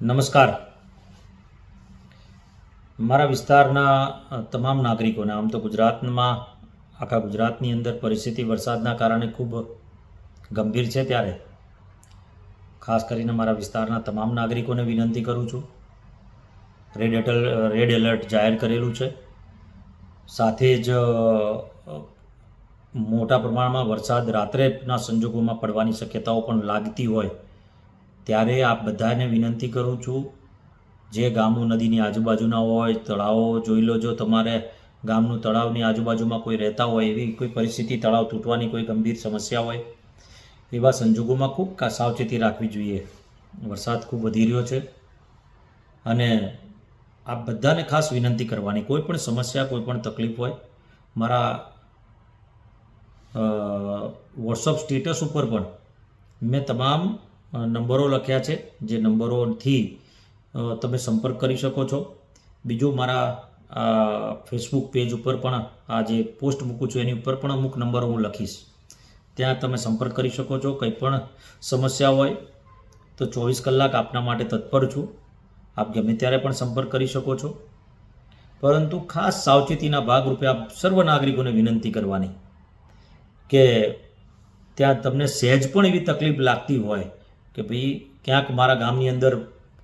નમસ્કાર. મારા વિસ્તારના તમામ નાગરિકોને, આમ તો ગુજરાતમાં, આખા ગુજરાતની અંદર પરિસ્થિતિ વરસાદના કારણે ખૂબ ગંભીર છે ત્યારે. ખાસ કરીને મારા વિસ્તારના તમામ નાગરિકોને વિનંતી કરું છું. રેડ એટલ રેડ એલર્ટ જાહેર કરેલું છે. સાથે જ મોટા પ્રમાણમાં વરસાદ રાત્રેના સંજોગોમાં પડવાની શક્યતાઓ પણ લાગતી હોય ત્યારે આપ બધાને વિનંતી કરું છું, જે ગામો નદીની આજુબાજુના હોય, તળાવો જોઈ લો, જો તમારે ગામનું તળાવની આજુબાજુમાં કોઈ રહેતા હોય, એવી કોઈ પરિસ્થિતિ, તળાવ તૂટવાની કોઈ ગંભીર સમસ્યા હોય, એવા સંજોગોમાં ખૂબ સાવચેતી રાખવી જોઈએ. વરસાદ ખૂબ વધી રહ્યો છે અને આપ બધાને ખાસ વિનંતી કરવાની, કોઈ પણ સમસ્યા, કોઈ પણ તકલીફ હોય, મારા વોટ્સઅપ સ્ટેટસ ઉપર પણ મેં તમામ નંબરો લખ્યા છે. જે નંબરોથી તમે સંપર્ક કરી શકો છો. બીજું મારા ફેસબુક પેજ ઉપર પણ આ જે પોસ્ટ મૂકું છું, એની ઉપર પણ અમુક નંબરો હું લખીશ. ત્યાં તમે સંપર્ક કરી શકો છો. કંઈ પણ સમસ્યા હોય તો ચોવીસ કલાક આપના માટે તત્પર છું. આપ ગમે ત્યારે પણ સંપર્ક કરી શકો છો. પરંતુ ખાસ સાવચેતીના ભાગરૂપે આપ સર્વ નાગરિકોને વિનંતી કરવાની કે ત્યાં તમને સહેજ પણ એવી તકલીફ લાગતી હોય કે ભાઈ ક્યાંક મારા ગામની અંદર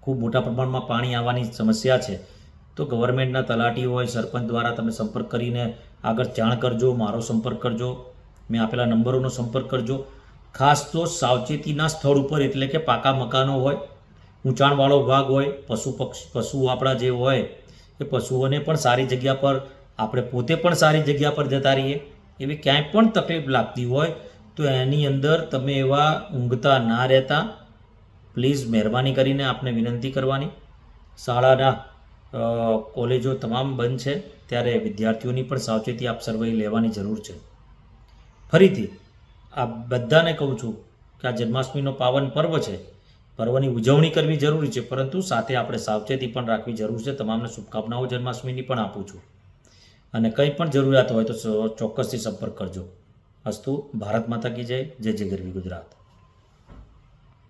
ખૂબ મોટા પ્રમાણમાં પાણી આવવાની સમસ્યા છે, તો ગવર્મેન્ટના તલાટી હોય, સરપંચ દ્વારા તમે સંપર્ક કરીને આગળ જાણ કરજો, મારો સંપર્ક કરજો, મેં આપેલા નંબરોનો સંપર્ક કરજો. ખાસ તો સાવચેતીના સ્થળ ઉપર, એટલે કે પાકા મકાનો હોય, ઊંચાણવાળો ભાગ હોય, પશુ પક્ષી પશુઓ આપણા જે હોય, એ પશુઓને પણ સારી જગ્યા પર, આપણે પોતે પણ સારી જગ્યા પર જતા રહીએ, એવી ક્યાંય પણ તકલીફ લાગતી હોય તો એની અંદર તમે એવા ઊંઘતા ના રહેતા. પ્લીઝ મહેરબાની કરીને આપને વિનંતી કરવાની. શાળાના કોલેજો તમામ બંધ છે, ત્યારે વિદ્યાર્થીઓની પણ સાવચેતી આપ સર્વે લેવાની જરૂર છે. ફરીથી, આ બધાને કહું છું કે આ જન્માષ્ટમીનો પાવન પર્વ છે, પર્વની ઉજવણી કરવી જરૂરી છે, પરંતુ સાથે આપણે સાવચેતી પણ રાખવી જરૂર છે. તમામને શુભકામનાઓ જન્માષ્ટમીની પણ આપું છું. અને કંઈ પણ જરૂરિયાત હોય તો ચોક્કસથી સંપર્ક કરજો. અસ્તુ ભારત માતા કી જય જય જય ગરવી ગુજરાત.